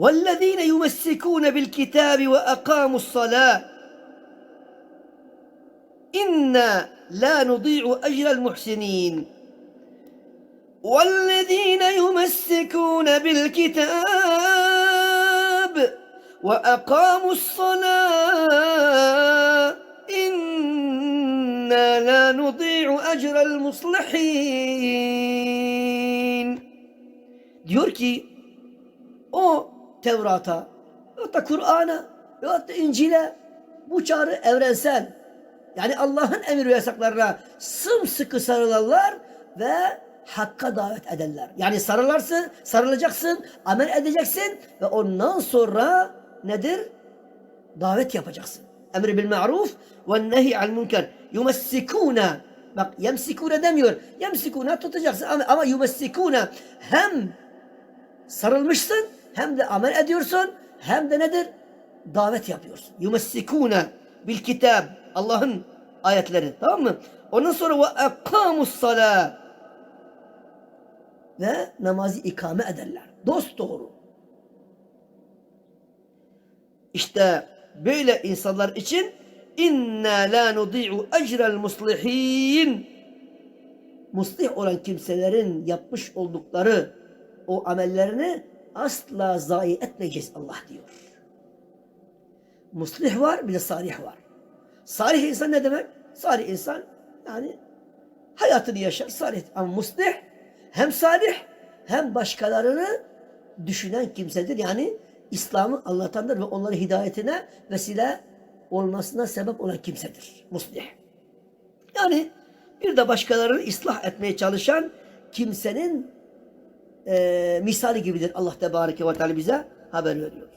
وَالَّذ۪ينَ يُمَسِّكُونَ بِالْكِتَابِ وَاَقَامُوا الصَّلَاةِ. اِنَّا لَا نُضِيعُ اَجْرَ الْمُحْسِنِينَ. وَالَّذ۪ينَ يُمَسِّكُونَ بِالْكِتَابِ وَاَقَامُوا الصَّلَاةِ. اِنَّا لَا نُضِيعُ اَجْرَ الْمُصْلِحِينَ. Diyor ki o Tevrat'a ya da Kur'an'a ya da İncil'e bu çağrı evrensel. Yani Allah'ın emir ve yasaklarına sımsıkı sarılanlar ve hakka davet ederler. Yani sarılarsın, sarılacaksın, amel edeceksin ve ondan sonra nedir? Davet yapacaksın. Emri bil ma'ruf ve nehi al münker. Yumessikuna. Bak yemsikune demiyor. Yemsikuna tutacaksın ama, ama yumessikuna hem sarılmışsın hem de amel ediyorsun hem de nedir? Davet yapıyorsun. Yumessikune bil kitab. Allah'ın ayetleri. Tamam mı? Ondan sonra ve akamus salat. Ve namazı ikame ederler. Dost doğru. İşte böyle insanlar için inna la nudi'u ecrel muslihin muslih olan kimselerin yapmış oldukları o amellerini asla zayi etmeyeceğiz Allah diyor. Muslih var bir de salih var. Salih insan ne demek? Salih insan yani hayatını yaşar salih. Ama muslih hem salih hem başkalarını düşünen kimsedir. Yani İslam'ı anlatandır ve onların hidayetine vesile olmasına sebep olan kimsedir. Muslih. Yani bir de başkalarını ıslah etmeye çalışan kimsenin e, misali gibidir. Allah Tebareke ve Teala bize haber veriyor.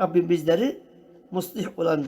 Rabbim bizleri muslih olan